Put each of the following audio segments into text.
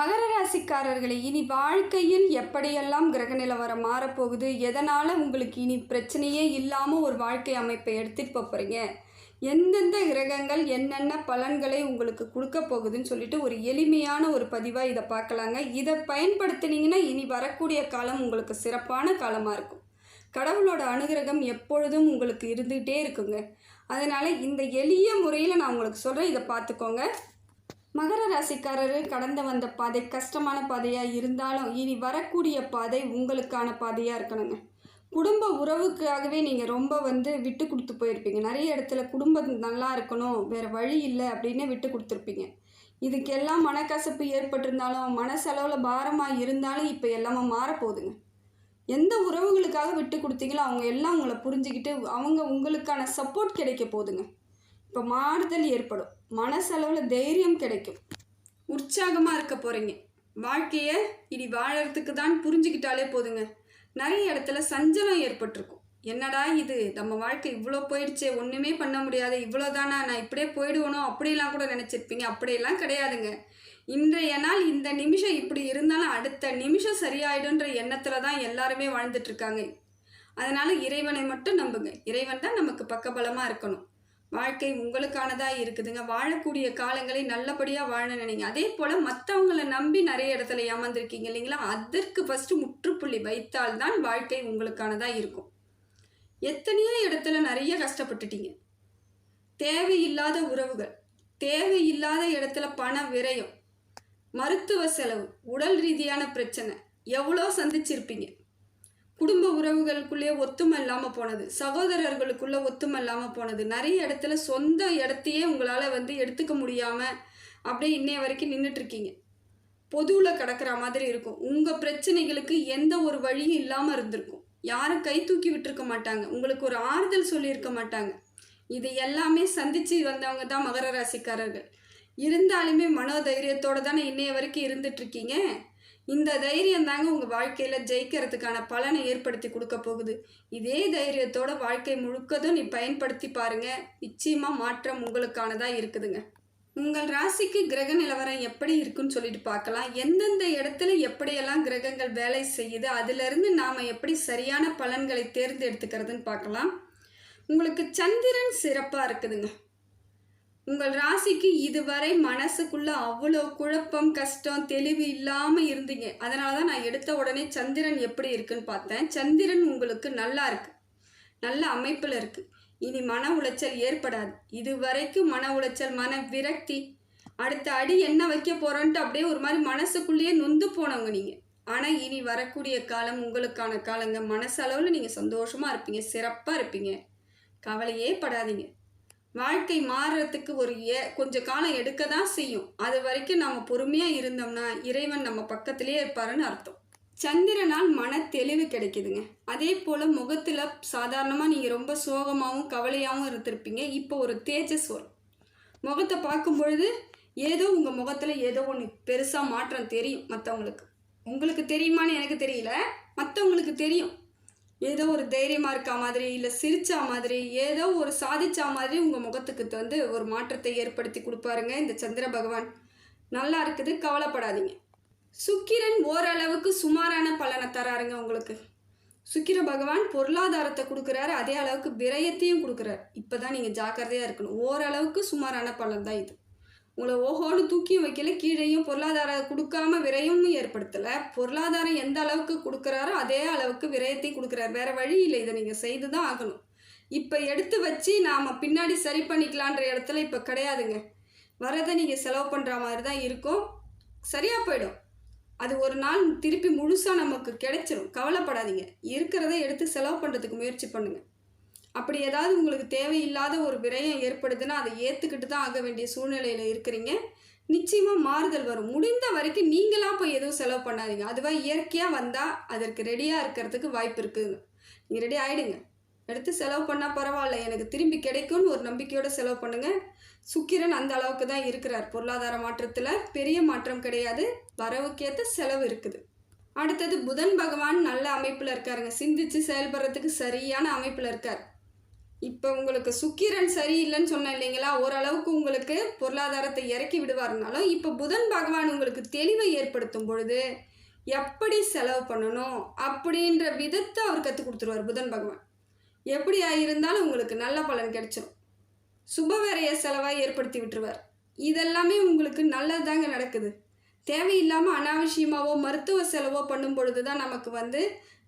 மகர ராசிக்காரர்களே இனி வாழ்க்கையில் எப்படியெல்லாம் கிரக நிலவரம் மாறப்போகுது? எதனால் உங்களுக்கு இனி பிரச்சனையே இல்லாமல் ஒரு வாழ்க்கை அமைப்பை எடுத்துகிட்டு போகிறீங்க எந்தெந்த கிரகங்கள் என்னென்ன பலன்களை உங்களுக்கு கொடுக்க போகுதுன்னு சொல்லிட்டு ஒரு எளிமையான ஒரு பதிவாக இதை பார்க்கலாங்க. இதை பயன்படுத்துனீங்கன்னா இனி வரக்கூடிய காலம் உங்களுக்கு சிறப்பான காலமாக இருக்கும். கடவுளோட அனுகிரகம் எப்பொழுதும் உங்களுக்கு இருந்துகிட்டே இருக்குங்க. அதனால் இந்த எளிய முறையில் நான் உங்களுக்கு சொல்கிறேன் இதை பார்த்துக்கோங்க. மகர ராசிக்காரர் கடந்து வந்த பாதை கஷ்டமான பாதையாக இருந்தாலும் இனி வரக்கூடிய பாதை உங்களுக்கான பாதையாக இருக்கணுங்க. குடும்ப உறவுக்காகவே நீங்கள் ரொம்ப வந்து விட்டு கொடுத்து போயிருப்பீங்க. நிறைய இடத்துல குடும்பம் நல்லா இருக்கணும் வேறு வழி இல்லை அப்படின்னு விட்டு கொடுத்துருப்பீங்க. இதுக்கெல்லாம் மனக்கசப்பு ஏற்பட்டிருந்தாலும் மனசளவில் பாரமாக இருந்தாலும் இப்போ எல்லாமே மாறப்போகுதுங்க. எந்த உறவுகளுக்காக விட்டு கொடுத்தீங்களோ அவங்க எல்லாம் உங்களை புரிஞ்சுக்கிட்டு அவங்க உங்களுக்கான சப்போர்ட் கிடைக்க போகுதுங்க. இப்போ மாறுதல் ஏற்படும். மனசளவில் தைரியம் கிடைக்கும். உற்சாகமாக இருக்க போகிறீங்க வாழ்க்கையை இனி வாழறதுக்கு தான் புரிஞ்சுக்கிட்டாலே போதுங்க. நிறைய இடத்துல சஞ்சலம் ஏற்பட்டிருக்கும். என்னடா இது? நம்ம வாழ்க்கை இவ்வளோ போயிடுச்சே. ஒன்றுமே பண்ண முடியாது. இவ்வளோதானா நான் இப்படியே போயிடுவனோ? அப்படிலாம் கூட நினச்சிருப்பீங்க. அப்படியெல்லாம் கிடையாதுங்க. இன்றைய நாள் இந்த நிமிஷம் இப்படி இருந்தாலும் அடுத்த நிமிஷம் சரியாயிடுன்ற எண்ணத்தில் தான் எல்லாருமே வாழ்ந்துட்டுருக்காங்க அதனால் இறைவனை மட்டும் நம்புங்க. இறைவன் தான் நமக்கு பக்கபலமாக இருக்கணும். வாழ்க்கை உங்களுக்கானதாக இருக்குதுங்க. வாழக்கூடிய காலங்களை நல்லபடியாக வாழ நினைங்க. அதே போல் மற்றவங்கள நம்பி நிறைய இடத்துல ஏமாந்துருக்கீங்க இல்லைங்களா? அதற்கு ஃபஸ்ட்டு முற்றுப்புள்ளி வைத்தால் தான் வாழ்க்கை உங்களுக்கானதாக இருக்கும். எத்தனையோ இடத்துல நிறைய கஷ்டப்பட்டுட்டீங்க. தேவையில்லாத உறவுகள் தேவையில்லாத இடத்துல பண விரயம் மருத்துவ செலவு உடல் ரீதியான பிரச்சனை எவ்வளோ சந்திச்சிருப்பீங்க. குடும்ப உறவுகளுக்குள்ளேயே ஒத்துமை இல்லாமல் போனது. சகோதரர்களுக்குள்ளே ஒத்துமை இல்லாமல் போனது. நிறைய இடத்துல சொந்த இடத்தையே உங்களால் வந்து எடுத்துக்க முடியாமல் அப்படியே இன்னைய வரைக்கும் நின்றுட்டுருக்கீங்க பொதுவில் கிடக்கிற மாதிரி இருக்கும். உங்கள் பிரச்சனைகளுக்கு எந்த ஒரு வழியும் இல்லாமல் இருந்திருக்கும். யாரும் கை தூக்கி விட்டுருக்க மாட்டாங்க. உங்களுக்கு ஒரு ஆறுதல் சொல்லியிருக்க மாட்டாங்க. இது எல்லாமே சந்தித்து வந்தவங்க தான் மகர ராசிக்காரர்கள். இருந்தாலுமே மனோதைரியத்தோடு தானே இன்னைய வரைக்கும் இருந்துட்டுருக்கீங்க? இந்த தைரியம் தாங்க உங்கள் வாழ்க்கையில் ஜெயிக்கிறதுக்கான பலனை ஏற்படுத்தி கொடுக்க போகுது. இதே தைரியத்தோட வாழ்க்கை முழுக்கதும் நீ பயன்படுத்தி பாருங்க. நிச்சயமாக மாற்றம் உங்களுக்கானதாக இருக்குதுங்க. உங்கள் ராசிக்கு கிரக நிலவரம் எப்படி இருக்குன்னு சொல்லிட்டு பார்க்கலாம். எந்தெந்த இடத்துல எப்படியெல்லாம் கிரகங்கள் வேலை செய்யுது அதிலிருந்து நாம் எப்படி சரியான பலன்களை தேர்ந்தெடுத்துக்கிறதுன்னு பார்க்கலாம். உங்களுக்கு சந்திரன் சிறப்பாக இருக்குதுங்க. உங்கள் ராசிக்கு இதுவரை மனசுக்குள்ள அவ்வளோ குழப்பம் கஷ்டம் தெளிவு இல்லாமல் இருந்தீங்க. அதனால தான் நான் எடுத்த உடனே சந்திரன் எப்படி இருக்குன்னு பார்த்தேன். சந்திரன் உங்களுக்கு நல்லா இருக்கு. நல்ல அமைப்பில் இருக்கு. இனி மன உளைச்சல் ஏற்படாது. இதுவரைக்கும் மன உளைச்சல் மன விரக்தி. அடுத்த அடி என்ன வைக்க போகிறோன்ட்டு அப்படியே ஒரு மாதிரி மனசுக்குள்ளேயே நொந்து போனவங்க நீங்கள் ஆனால் இனி வரக்கூடிய காலம் உங்களுக்கான காலங்க. மனசளவில் நீங்கள் சந்தோஷமாக இருப்பீங்க. சிறப்பாக இருப்பீங்க. கவலையே படாதீங்க. வாழ்க்கை மாறுறதுக்கு ஒரு ஏ கொஞ்சம் காலம் எடுக்க தான் செய்யும். அது வரைக்கும் நம்ம பொறுமையாக இருந்தோம்னா இறைவன் நம்ம பக்கத்திலே இருப்பாருன்னு அர்த்தம். சந்திரனால் மன தெளிவு கிடைக்குதுங்க. அதே போல் முகத்தில் சாதாரணமாக நீங்கள் ரொம்ப சோகமாகவும் கவலையாகவும் இருந்திருப்பீங்க. இப்போ ஒரு தேஜஸ் வரும் முகத்தை பார்க்கும் பொழுது ஏதோ உங்கள் முகத்தில் ஏதோ ஒன்று பெருசாக மாற்றம் தெரியும் மற்றவங்களுக்கு உங்களுக்கு தெரியுமான்னு எனக்கு தெரியல. மற்றவங்களுக்கு தெரியும். ஏதோ ஒரு தைரியமாக இருக்கா மாதிரி இல்லை சிரித்தா மாதிரி ஏதோ ஒரு சாதிச்சா மாதிரி உங்கள் முகத்துக்கு வந்து ஒரு மாற்றத்தை ஏற்படுத்தி கொடுப்பாருங்க இந்த சந்திர பகவான். நல்லா இருக்குது கவலைப்படாதீங்க. சுக்கிரன் ஓரளவுக்கு சுமாரான பலனை தராருங்க உங்களுக்கு. சுக்கிர பகவான் பொருளாதாரத்தை கொடுக்குறாரு அதே அளவுக்கு விரயத்தையும் கொடுக்குறாரு. இப்போ தான் நீங்கள் ஜாக்கிரதையாக இருக்கணும். ஓரளவுக்கு சுமாரான பலன் தான் இது. உங்களை ஓஹோன்னு தூக்கியும் வைக்கல கீழேயும் பொருளாதாரம் கொடுக்காம விரயமும் ஏற்படுத்தலை. பொருளாதாரம் எந்த அளவுக்கு கொடுக்குறாரோ அதே அளவுக்கு விரயத்தையும் கொடுக்குறாரு. வேறு வழி இல்லை இதை நீங்கள் செய்து தான் ஆகணும். இப்போ எடுத்து வச்சு நாம் பின்னாடி சரி பண்ணிக்கலான்ற இடத்துல இப்போ கிடையாதுங்க. வரதை நீங்கள் செலவு பண்ணுற மாதிரி தான் இருக்கும். சரியாக போயிடும். அது ஒரு நாள் திருப்பி முழுசாக நமக்கு கிடைச்சிரும். கவலைப்படாதீங்க. இருக்கிறத எடுத்து செலவு பண்ணுறதுக்கு முயற்சி பண்ணுங்கள் அப்படி ஏதாவது உங்களுக்கு தேவையில்லாத ஒரு விரயம் ஏற்படுதுன்னா அதை ஏற்றுக்கிட்டு தான் ஆக வேண்டிய சூழ்நிலையில் இருக்கிறீங்க. நிச்சயமாக மாறுதல் வரும். முடிந்த வரைக்கும் நீங்களாக போய் எதுவும் செலவு பண்ணாதீங்க. அதுவாக இயற்கையாக வந்தால் அதற்கு ரெடியாக இருக்கிறதுக்கு வாய்ப்பு இருக்குதுங்க நீங்கள் ரெடி ஆகிடுங்க எடுத்து செலவு பண்ணால் பரவாயில்ல. எனக்கு திரும்பி கிடைக்கும்னு ஒரு நம்பிக்கையோடு செலவு பண்ணுங்கள் சுக்கிரன் அந்த அளவுக்கு தான் இருக்கிறார். பொருளாதார மாற்றத்தில் பெரிய மாற்றம் கிடையாது. வரவுக்கேற்ற செலவு இருக்குது. அடுத்தது புதன் பகவான் நல்ல அமைப்பில் இருக்காருங்க. சிந்திச்சு செயல்படுறதுக்கு சரியான அமைப்பில் இருக்கார். இப்போ உங்களுக்கு சுக்கிரன் சரியில்லைன்னு சொன்னேன் இல்லைங்களா? ஓரளவுக்கு உங்களுக்கு பொருளாதாரத்தை இறக்கி விடுவார்னாலும் இப்போ புதன் பகவான் உங்களுக்கு தெளிவை ஏற்படுத்தும் பொழுது எப்படி செலவு பண்ணணும் அப்படின்ற விதத்தை அவர் கற்றுக் கொடுத்துருவார் புதன் பகவான். எப்படி இருந்தாலும் உங்களுக்கு நல்ல பலன் கிடைச்சிரும். சுபவேரைய செலவாக ஏற்படுத்தி விட்டுருவார். இதெல்லாமே உங்களுக்கு நல்லதாங்க நடக்குது. தேவையில்லாமல் அனாவசியமாகவோ மருத்துவ செலவோ பண்ணும் பொழுது தான் நமக்கு வந்து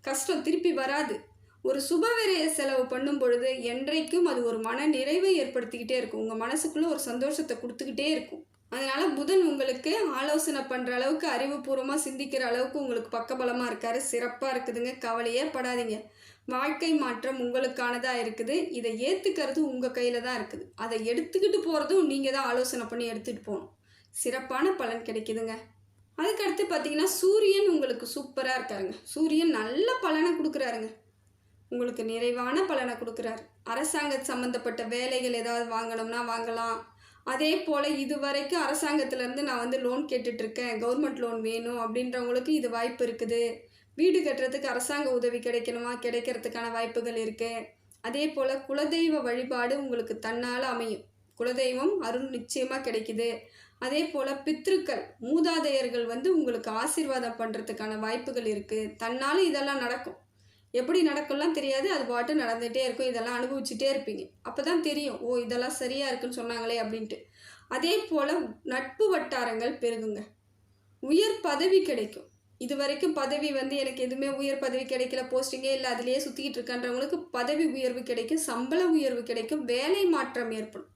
கஷ்டம் திருப்பி வராது. ஒரு சுபவிரைய செலவு பண்ணும் பொழுது என்றைக்கும் அது ஒரு மன நிறைவை ஏற்படுத்திக்கிட்டே இருக்கும். உங்கள் மனசுக்குள்ளே ஒரு சந்தோஷத்தை கொடுத்துக்கிட்டே இருக்கும். அதனால் புதன் உங்களுக்கு ஆலோசனை பண்ணுற அளவுக்கு அறிவுபூர்வமாக சிந்திக்கிற அளவுக்கு உங்களுக்கு பக்கபலமாக இருக்காரு. சிறப்பாக இருக்குதுங்க. கவலையே படாதீங்க. வாழ்க்கை மாற்றம் உங்களுக்கானதாக இருக்குது. இதை ஏற்றுக்கிறது உங்கள் கையில் தான் இருக்குது. அதை எடுத்துக்கிட்டு போகிறதும் நீங்கள் தான் ஆலோசனை பண்ணி எடுத்துகிட்டு போகணும். சிறப்பான பலன் கிடைக்குதுங்க. அதுக்கடுத்து பார்த்தீங்கன்னா சூரியன் உங்களுக்கு சூப்பராக இருக்காருங்க. சூரியன் நல்ல பலனை கொடுக்குறாருங்க. உங்களுக்கு நிறைவான பலனை கொடுக்குறார். அரசாங்க சம்மந்தப்பட்ட வேலைகள் ஏதாவது வாங்கணும்னா வாங்கலாம். அதே போல் இது வரைக்கும் அரசாங்கத்திலேருந்து நான் வந்து லோன் கேட்டுட்ருக்கேன் கவர்மெண்ட் லோன் வேணும் அப்படின்றவங்களுக்கு இது வாய்ப்பு இருக்குது. வீடு கட்டுறதுக்கு அரசாங்க உதவி கிடைக்கணுமா? கிடைக்கிறதுக்கான வாய்ப்புகள் இருக்குது அதே போல் குலதெய்வ வழிபாடு உங்களுக்கு தன்னால் அமையும். குலதெய்வம் அருள் நிச்சயமாக கிடைக்குது. அதே போல் பித்ருக்கள் மூதாதையர்கள் வந்து உங்களுக்கு ஆசீர்வாதம் பண்ணுறதுக்கான வாய்ப்புகள் இருக்குது தன்னால் இதெல்லாம் நடக்கும். எப்படி நடக்கும்லாம் தெரியாது அது பாட்டு நடந்துகிட்டே இருக்கும் இதெல்லாம் அனுபவிச்சுட்டே இருப்பீங்க. அப்போ தான் தெரியும் ஓ இதெல்லாம் சரியாக இருக்குன்னு சொன்னாங்களே அப்படின்ட்டு. அதே போல் நட்பு வட்டாரங்கள் பெருகுங்க. உயர் பதவி கிடைக்கும். இது வரைக்கும் பதவி வந்து எனக்கு எதுவுமே உயர் பதவி கிடைக்கல போஸ்டிங்கே இல்லை அதுலேயே சுற்றிக்கிட்டு இருக்கன்றவங்களுக்கு பதவி உயர்வு கிடைக்கும் சம்பள உயர்வு கிடைக்கும் வேலை மாற்றம் ஏற்படும்.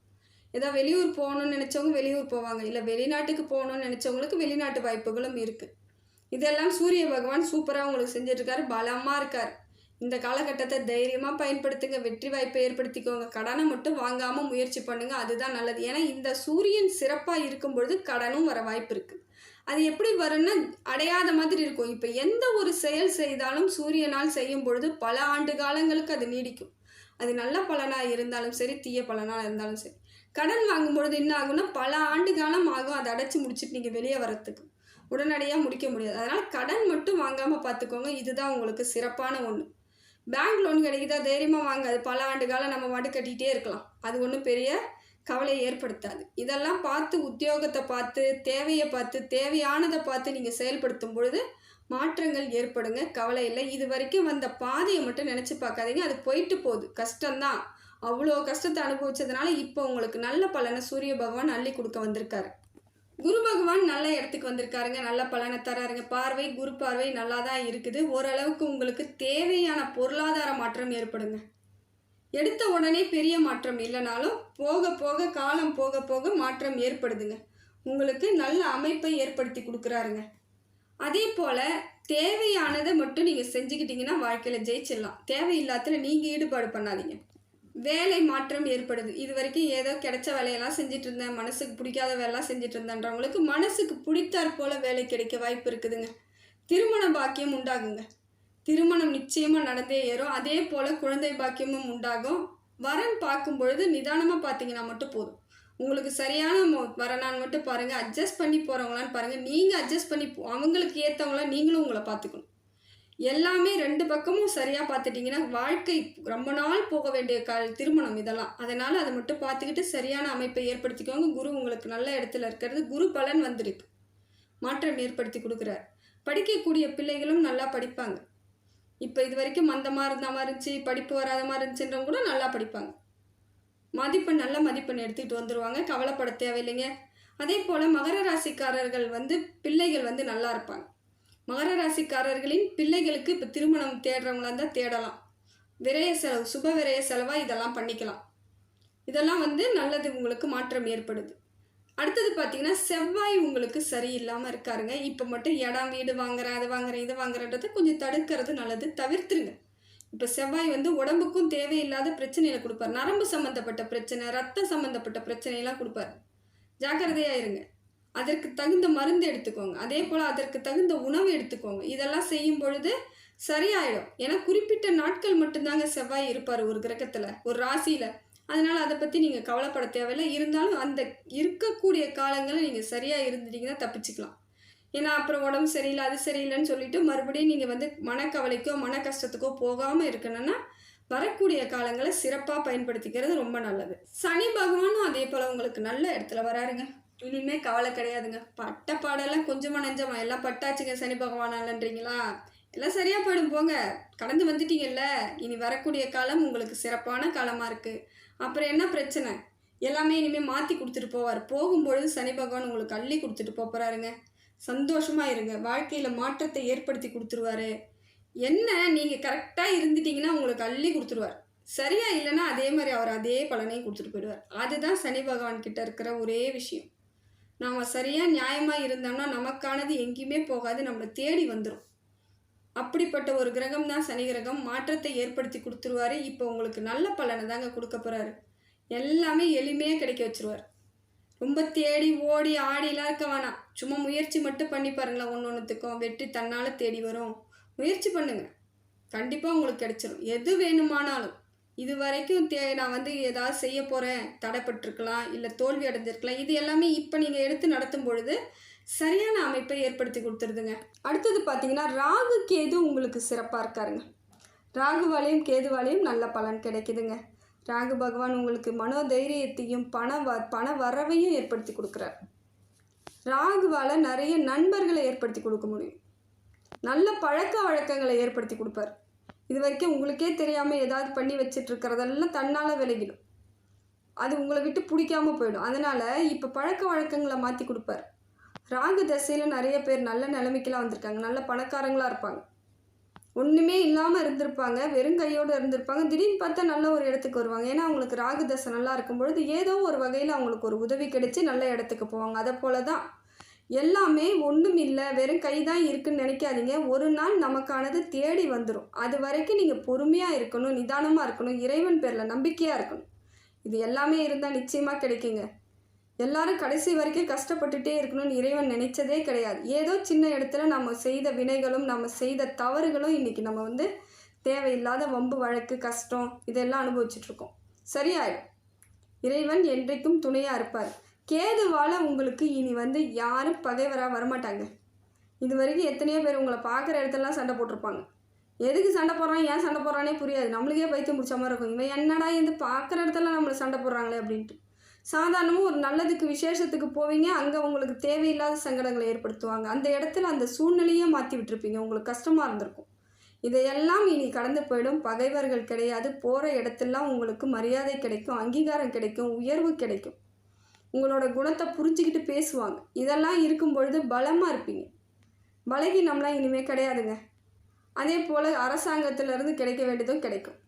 ஏதோ வெளியூர் போகணும்னு நினச்சவங்க வெளியூர் போவாங்க இல்லை வெளிநாட்டுக்கு போகணும்னு நினச்சவங்களுக்கு வெளிநாட்டு வாய்ப்புகளும் இருக்குது இதெல்லாம் சூரிய பகவான் சூப்பராக உங்களுக்கு செஞ்சிட்ருக்காரு பலமாக இருக்கார். இந்த காலகட்டத்தை தைரியமாக பயன்படுத்துங்க வெற்றி வாய்ப்பை ஏற்படுத்திக்கோங்க. கடனை மட்டும் வாங்காமல் முயற்சி பண்ணுங்கள் அதுதான் நல்லது. ஏன்னா இந்த சூரியன் சிறப்பாக இருக்கும் பொழுது கடனும் வர வாய்ப்பு இருக்குது அது எப்படி வரும்னா அடையாத மாதிரி இருக்கும். இப்போ எந்த ஒரு செயல் செய்தாலும் சூரியனால் செய்யும் பொழுது பல ஆண்டு காலங்களுக்கு அது நீடிக்கும். அது நல்ல பலனாக இருந்தாலும் சரி தீய பலனாக இருந்தாலும் சரி. கடன் வாங்கும் பொழுது என்ன ஆகும்னா பல ஆண்டு காலம் ஆகும். அதை அடைச்சி முடிச்சுட்டு நீங்கள் வெளியே வரத்துக்கு உடனடியாக முடிக்க முடியாது. அதனால் கடன் மட்டும் வாங்காமல் பார்த்துக்கோங்க. இதுதான் உங்களுக்கு சிறப்பான ஒன்று பேங்க் லோன் கிடைக்குதா? தைரியமாக வாங்க. அது பல ஆண்டு காலம் நம்ம மாட்டு கட்டிகிட்டே இருக்கலாம். அது ஒன்றும் பெரிய கவலையை ஏற்படுத்தாது. இதெல்லாம் பார்த்து உத்தியோகத்தை பார்த்து தேவையை பார்த்து தேவையானதை பார்த்து நீங்கள் செயல்படுத்தும் பொழுது மாற்றங்கள் ஏற்படுங்க. கவலை இல்லை. இது வரைக்கும் வந்த பாதையை மட்டும் நினச்சி பார்க்காதீங்க. அது போயிட்டு போகுது. கஷ்டம்தான். அவ்வளோ கஷ்டத்தை அனுபவிச்சதுனால இப்போ உங்களுக்கு நல்ல பலனை சூரிய பகவான் அள்ளி கொடுக்க வந்திருக்காரு. குரு பகவான் நல்ல இடத்துக்கு வந்திருக்காருங்க நல்ல பலனை தராருங்க. பார்வை குரு பார்வை நல்லா தான் இருக்குது. ஓரளவுக்கு உங்களுக்கு தேவையான பொருளாதார மாற்றம் ஏற்படுங்க. எடுத்த உடனே பெரிய மாற்றம் இல்லைனாலும் போக போக காலம் போக போக மாற்றம் ஏற்படுதுங்க. உங்களுக்கு நல்ல அமைப்பை ஏற்படுத்தி கொடுக்குறாருங்க. அதே போல் தேவையானதை மட்டும் நீங்கள் செஞ்சுக்கிட்டிங்கன்னா வாழ்க்கையில் ஜெயிச்சிடலாம். தேவையில்லாத நீங்கள் ஈடுபாடு பண்ணாதீங்க. வேலை மாற்றம் ஏற்படுது. இது வரைக்கும் ஏதோ கிடைச்ச வேலையெல்லாம் செஞ்சுட்டு இருந்தேன். மனசுக்கு பிடிக்காத வேலைலாம் செஞ்சுட்டு இருந்தேன்றவங்களுக்கு மனசுக்கு பிடித்தாற் போல வேலை கிடைக்க வாய்ப்பு இருக்குதுங்க. திருமண பாக்கியம் உண்டாகுங்க. திருமணம் நிச்சயமாக நடந்தே ஏறும். அதே போல் குழந்தை பாக்கியமும் உண்டாகும். வரன் பார்க்கும் பொழுது நிதானமாக பார்த்தீங்கன்னா மட்டும் போதும். உங்களுக்கு சரியான மொ- வரனான்னு மட்டும் பாருங்கள் அட்ஜஸ்ட் பண்ணி போகிறவங்களான்னு பாருங்கள் நீங்கள் அட்ஜஸ்ட் பண்ணி போ- அவங்களுக்கு ஏற்றவங்களாம் நீங்களும் உங்களை பார்த்துக்கணும். எல்லாமே ரெண்டு பக்கமும் சரியாக பார்த்துட்டிங்கன்னா வாழ்க்கை ரொம்ப நாள் போக வேண்டிய கால் திருமணம் இதெல்லாம். அதனால் அதை மட்டும் பார்த்துக்கிட்டு சரியான அமைப்பை ஏற்படுத்திக்கோங்க. குரு உங்களுக்கு நல்ல இடத்துல இருக்கிறது. குரு பலன் வந்திருக்கு. மாற்றம் ஏற்படுத்தி கொடுக்குறார். படிக்கக்கூடிய பிள்ளைகளும் நல்லா படிப்பாங்க. இப்போ இது வரைக்கும் மந்தமாக இருந்த மாதிரி இருந்துச்சு படிப்பு வராத மாதிரி இருந்துச்சுன்றவங்க கூட நல்லா படிப்பாங்க. மதிப்பெண் நல்ல மதிப்பெண் எடுத்துக்கிட்டு வந்துடுவாங்க கவலைப்பட தேவையில்லைங்க. அதே போல் மகர ராசிக்காரர்கள் வந்து பிள்ளைகள் வந்து நல்லா இருப்பாங்க. மகர ராசிக்காரர்களின் பிள்ளைகளுக்கு இப்போ திருமணம் தேடுறவங்களா இருந்தால் தேடலாம். விரய செலவு சுப விரய செலவாக இதெல்லாம் பண்ணிக்கலாம். இதெல்லாம் வந்து நல்லது உங்களுக்கு மாற்றம் ஏற்படுது. அடுத்தது பார்த்தீங்கன்னா செவ்வாய் உங்களுக்கு சரியில்லாமல் இருக்காருங்க. இப்போ மட்டும் இடம் வீடு வாங்குறேன் அது வாங்குறேன் இது வாங்குறன்றதை கொஞ்சம் தடுக்கிறது நல்லது தவிர்த்துருங்க. இப்போ செவ்வாய் வந்து உடம்புக்கும் தேவையில்லாத பிரச்சனைகளை கொடுப்பார். நரம்பு சம்மந்தப்பட்ட பிரச்சனை ரத்த சம்மந்தப்பட்ட பிரச்சனையெல்லாம் கொடுப்பார். ஜாக்கிரதையாக இருங்க. அதற்கு தகுந்த மருந்து எடுத்துக்கோங்க. அதே போல் அதற்கு தகுந்த உணவு எடுத்துக்கோங்க. இதெல்லாம் செய்யும் பொழுது சரியாயிடும். ஏன்னா குறிப்பிட்ட நாட்கள் மட்டும்தாங்க செவ்வாய் இருப்பார் ஒரு கிரகத்தில் ஒரு ராசியில். அதனால் அதை பற்றி நீங்கள் கவலைப்பட தேவையில்லை. இருந்தாலும் அந்த இருக்கக்கூடிய காலங்களில் நீங்கள் சரியாக இருந்துட்டீங்கன்னா தப்பிச்சுக்கலாம். ஏன்னா அப்புறம் உடம்பு சரியில்லை அது சரியில்லைன்னு சொல்லிட்டு மறுபடியும் நீங்கள் வந்து மனக்கவலைக்கோ மன கஷ்டத்துக்கோ போகாமல் இருக்கணும்னா வரக்கூடிய காலங்களை சிறப்பாக பயன்படுத்திக்கிறது ரொம்ப நல்லது. சனி பகவானும் அதே போல் உங்களுக்கு நல்ல இடத்துல வராருங்க. இனிமே கவலை கிடையாதுங்க. பட்ட பாடெல்லாம் கொஞ்சமாக நெஞ்சமா. எல்லாம் பட்டாச்சுங்க சனி பகவானாலன்றீங்களா? எல்லாம் சரியாக போயிடும் போங்க. கடந்து வந்துட்டீங்கல்ல. இனி வரக்கூடிய காலம் உங்களுக்கு சிறப்பான காலமாக இருக்குது அப்புறம் என்ன பிரச்சனை? எல்லாமே இனிமேல் மாற்றி கொடுத்துட்டு போவார். போகும்பொழுது சனி பகவான் உங்களுக்கு அள்ளி கொடுத்துட்டு போகிறாருங்க சந்தோஷமாக இருங்க. வாழ்க்கையில் மாற்றத்தை ஏற்படுத்தி கொடுத்துருவாரு. என்ன? நீங்கள் கரெக்டாக இருந்துட்டீங்கன்னா உங்களுக்கு அள்ளி கொடுத்துருவார். சரியா இல்லைன்னா அதே மாதிரி அவர் அதே பலனையும் கொடுத்துட்டு போயிடுவார். அதுதான் சனி பகவான் கிட்ட இருக்கிற ஒரே விஷயம். நாம் சரியாக நியாயமாக இருந்தோம்னா நமக்கானது எங்கேயுமே போகாது நம்மளை தேடி வந்துடும் அப்படிப்பட்ட ஒரு கிரகம் தான் சனி கிரகம். மாற்றத்தை ஏற்படுத்தி கொடுத்துருவாரு. இப்போ உங்களுக்கு நல்ல பலனை தாங்க கொடுக்க போகிறாரு எல்லாமே எளிமையாக கிடைக்க வச்சிருவார். ரொம்ப தேடி ஓடி ஆடிலாம் இருக்க வேணாம். சும்மா முயற்சி மட்டும் பண்ணி பாருங்களேன். ஒன்று ஒன்றுத்துக்கும் வெற்றி தன்னால் தேடி வரும். முயற்சி பண்ணுங்கள் கண்டிப்பாக உங்களுக்கு கிடைச்சிரும். எது வேணுமானாலும். இது வரைக்கும் தே நான் வந்து ஏதாவது செய்ய போகிறேன் தடைப்பட்டிருக்கலாம் இல்லை தோல்வி அடைஞ்சிருக்கலாம் இது எல்லாமே இப்போ நீங்கள் எடுத்து நடத்தும் பொழுது சரியான அமைப்பை ஏற்படுத்தி கொடுத்துருதுங்க. அடுத்தது பார்த்தீங்கன்னா ராகு கேது உங்களுக்கு சிறப்பாக இருக்காருங்க. ராகுவாலையும் கேதுவாலையும் நல்ல பலன் கிடைக்குதுங்க. ராகு பகவான் உங்களுக்கு மனோதைரியத்தையும் பண வ பண வரவையும் ஏற்படுத்தி கொடுக்குறார். ராகுவால் நிறைய நண்பர்களை ஏற்படுத்தி கொடுக்க முடியும். நல்ல பழக்க வழக்கங்களை ஏற்படுத்தி கொடுப்பார். இது வரைக்கும் உங்களுக்கே தெரியாமல் ஏதாவது பண்ணி வச்சிட்ருக்கிறதெல்லாம் தன்னால் விலகிடும். அது உங்களை விட்டு பிடிக்காம போயிடும். அதனால் இப்போ பழக்க வழக்கங்களை மாற்றி கொடுப்பார். ராகு தசையில் நிறைய பேர் நல்ல நிலைமைக்கெலாம் வந்திருக்காங்க. நல்ல பணக்காரங்களாக இருப்பாங்க. ஒன்றுமே இல்லாமல் இருந்திருப்பாங்க. வெறும் கையோடு இருந்திருப்பாங்க. திடீர்னு பார்த்தா நல்ல ஒரு இடத்துக்கு வருவாங்க. ஏன்னா அவங்களுக்கு ராகு தசை நல்லா இருக்கும் பொழுது ஏதோ ஒரு வகையில் அவங்களுக்கு ஒரு உதவி கிடைச்சி நல்ல இடத்துக்கு போவாங்க. அதை போல தான் எல்லாமே ஒன்றும் இல்லை. வெறும் கை தான் இருக்குன்னு நினைக்காதீங்க. ஒரு நாள் நமக்கானது தேடி வந்துடும் அது வரைக்கும் நீங்கள் பொறுமையாக இருக்கணும் நிதானமாக இருக்கணும் இறைவன் பேரில் நம்பிக்கையாக இருக்கணும். இது எல்லாமே இருந்தால் நிச்சயமாக கிடைக்குங்க. எல்லாரும் கடைசி வரைக்கும் கஷ்டப்பட்டுட்டே இருக்கணும்னு இறைவன் நினைச்சதே கிடையாது. ஏதோ சின்ன இடத்துல நம்ம செய்த வினைகளும் நம்ம செய்த தவறுகளும் இன்றைக்கி நம்ம வந்து தேவையில்லாத வம்பு வழக்கு கஷ்டம் இதெல்லாம் அனுபவிச்சிட்டுருக்கோம் சரியாயிடும். இறைவன் என்றைக்கும் துணையாக இருப்பார். கேதுவால் உங்களுக்கு இனி வந்து யாரும் பகைவராக வரமாட்டாங்க. இது வரைக்கும் எத்தனையோ பேர் உங்களை பார்க்குற இடத்துலலாம் சண்டை போட்டிருப்பாங்க. எதுக்கு சண்டை போடுறான் ஏன் சண்டை போடுறானே புரியாது. நம்மளுக்கே பைத்தியம் முடிச்ச மாதிரி இருக்கும். இவன் என்னடா இந்த பார்க்குற இடத்துல நம்மளை சண்டை போடுறாங்களே அப்படின்ட்டு. சாதாரணமாக ஒரு நல்லதுக்கு விசேஷத்துக்கு போவீங்க. அங்கே உங்களுக்கு தேவையில்லாத சங்கடங்களை ஏற்படுத்துவாங்க. அந்த இடத்துல அந்த சூழ்நிலையே மாற்றி விட்டுருப்பீங்க. உங்களுக்கு கஷ்டமாக இருந்திருக்கும். இதையெல்லாம் இனி கடந்து போயிடும். பகைவர்கள் கிடையாது. போகிற இடத்துலாம் உங்களுக்கு மரியாதை கிடைக்கும் அங்கீகாரம் கிடைக்கும் உயர்வு கிடைக்கும். உங்களோட குணத்தை புரிஞ்சுக்கிட்டு பேசுவாங்க. இதெல்லாம் இருக்கும் பொழுது பலமாக இருப்பீங்க பலகீனம்லாம் இனிமேல் கிடையாதுங்க. அதே போல் அரசாங்கத்திலேருந்து கிடைக்க வேண்டியதும் கிடைக்கும்.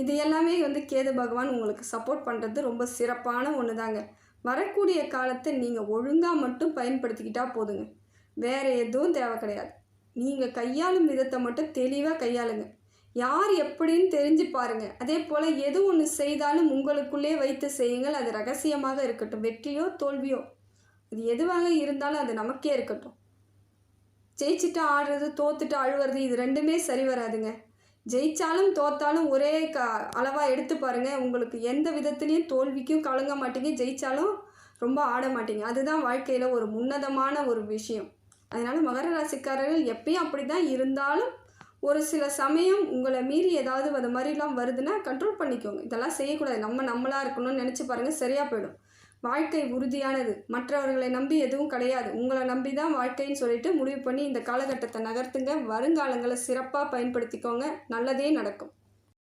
இது எல்லாமே வந்து கேது பகவான் உங்களுக்கு சப்போர்ட் பண்ணுறது ரொம்ப சிறப்பான ஒன்று தாங்க வரக்கூடிய காலத்தை நீங்கள் ஒழுங்காக மட்டும் பயன்படுத்திக்கிட்டால் போதுங்க. வேறு எதுவும் தேவை கிடையாது. நீங்கள் கையாளும் விதத்தை மட்டும் தெளிவாக கையாளுங்க. யார் எப்படின்னு தெரிஞ்சு பாருங்க. அதே போல் எது ஒன்று செய்தாலும் உங்களுக்குள்ளே வைத்து செய்யுங்கள். அது ரகசியமாக இருக்கட்டும். வெற்றியோ தோல்வியோ. அது எதுவாக இருந்தாலும் அது நமக்கே இருக்கட்டும். ஜெயிச்சுட்டு ஆடுறது தோத்துட்டு அழுவுறது இது ரெண்டுமே சரி வராதுங்க. ஜெயித்தாலும் தோத்தாலும் ஒரே க அளவாக எடுத்து பாருங்கள் உங்களுக்கு எந்த விதத்துலேயும் தோல்விக்கும் கலங்க மாட்டீங்க. ஜெயித்தாலும் ரொம்ப ஆட மாட்டீங்க. அதுதான் வாழ்க்கையில் ஒரு உன்னதமான ஒரு விஷயம். அதனால் மகர ராசிக்காரர்கள் எப்பயும் அப்படி தான் இருந்தாலும் ஒரு சில சமயம் உங்களை மீறி ஏதாவது அது மாதிரிலாம் வருதுன்னா கண்ட்ரோல் பண்ணிக்கோங்க. இதெல்லாம் செய்யக்கூடாது. நம்ம நம்மளாக இருக்கணும்னு நினச்சி பாருங்கள் சரியாக போயிடும். வாழ்க்கை உறுதியானது. மற்றவர்களை நம்பி எதுவும் கிடையாது. உங்களை நம்பி தான் வாழ்க்கைன்னு சொல்லிட்டு முடிவு பண்ணி இந்த காலகட்டத்தை நகர்த்துங்க. வருங்காலங்களை சிறப்பாக பயன்படுத்திக்கோங்க. நல்லதே நடக்கும்.